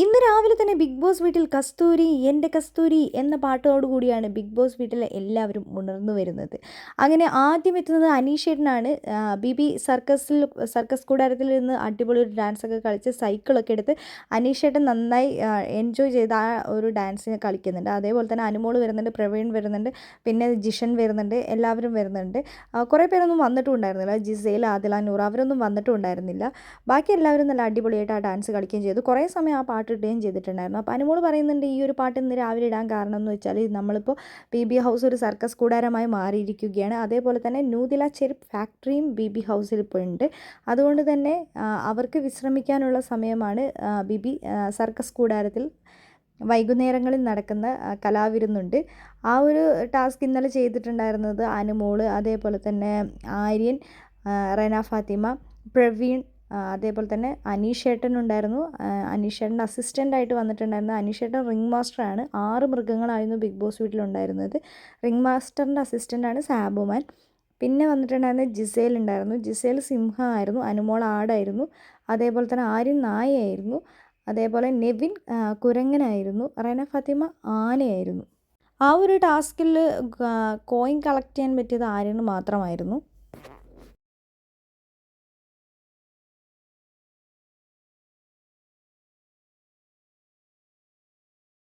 ഇന്ന് രാവിലെ തന്നെ ബിഗ് ബോസ് വീട്ടിൽ കസ്തൂരി എന്റെ കസ്തൂരി എന്ന പാട്ടോടുകൂടിയാണ് ബിഗ് ബോസ് വീട്ടിലെ എല്ലാവരും ഉണർന്നു വരുന്നത്. അങ്ങനെ ആദ്യം എത്തുന്നത് അനീഷേട്ടനാണ് ബി ബി സർക്കസിൽ സർക്കസ് കൂടാരത്തിൽ നിന്ന് അടിപൊളി ഒരു ഡാൻസൊക്കെ കളിച്ച് സൈക്കിളൊക്കെ എടുത്ത് അനീഷേട്ടൻ നന്നായി എൻജോയ് ചെയ്ത് ആ ഒരു ഡാൻസിന് കളിക്കുന്നുണ്ട്. അതേപോലെ തന്നെ അനുമോൾ വരുന്നുണ്ട് പ്രവീൺ വരുന്നുണ്ട് പിന്നെ ജിഷൻ വരുന്നുണ്ട് എല്ലാവരും വരുന്നുണ്ട്. കുറേ പേരൊന്നും വന്നിട്ടും ഉണ്ടായിരുന്നില്ല ജിസേൽ ആദില നൂറ അവരൊന്നും വന്നിട്ടും ഉണ്ടായിരുന്നില്ല ബാക്കി എല്ലാവരും നല്ല അടിപൊളിയായിട്ട് ആ ഡാൻസ് കളിക്കുകയും ചെയ്തു. കുറേ സമയം ആ പാട്ട് ഇടുകയും ചെയ്തിട്ടുണ്ടായിരുന്നു. അപ്പോൾ അനുമോൾ പറയുന്നുണ്ട് ഈ ഒരു പാട്ട് ഇന്ന് രാവിലെ ഇടാൻ കാരണം എന്ന് വെച്ചാൽ നമ്മളിപ്പോൾ ബി ബി ഹൗസ് ഒരു സർക്കസ് കൂടാരമായി മാറിയിരിക്കുകയാണ്. അതേപോലെ തന്നെ ന്യൂദില ചെരുപ്പ് ഫാക്ടറിയും ബി ബി ഹൗസിൽ ഇപ്പോൾ ഉണ്ട്. അതുകൊണ്ട് തന്നെ അവർക്ക് വിശ്രമിക്കാനുള്ള സമയമാണ് ബി ബി സർക്കസ് കൂടാരത്തിൽ വൈകുന്നേരങ്ങളിൽ നടക്കുന്ന കലാവിരുന്നുണ്ട്. ആ ഒരു ടാസ്ക് ഇന്നലെ ചെയ്തിട്ടുണ്ടായിരുന്നത് അനുമോൾ അതേപോലെ തന്നെ ആര്യൻ റെന ഫാത്തിമ പ്രവീൺ അതേപോലെ തന്നെ അനീഷേട്ടൻ ഉണ്ടായിരുന്നു. അനീഷേട്ടന്റെ അസിസ്റ്റന്റ് ആയിട്ട് വന്നിട്ടുണ്ടായിരുന്നു. അനീഷേട്ടൻ റിംഗ് മാസ്റ്ററാണ് ആറ് മൃഗങ്ങളായിരുന്നു ബിഗ് ബോസ് വീട്ടിലുണ്ടായിരുന്നത്. റിംഗ് മാസ്റ്ററിന്റെ അസിസ്റ്റന്റാണ് സാബുമാൻ. പിന്നെ വന്നിട്ടുണ്ടായിരുന്നത് ജിസേൽ ഉണ്ടായിരുന്നു. ജിസേൽ സിംഹമായിരുന്നു അനുമോൾ ആടായിരുന്നു. അതേപോലെ തന്നെ ആര്യൻ നായയായിരുന്നു അതേപോലെ നെവിൻ കുരങ്ങനായിരുന്നു റെന ഫാത്തിമ ആനയായിരുന്നു ആ ഒരു ടാസ്കിൽ കോയിൻ കളക്ട് ചെയ്യാൻ പറ്റിയത് ആര്യന് മാത്രമായിരുന്നു.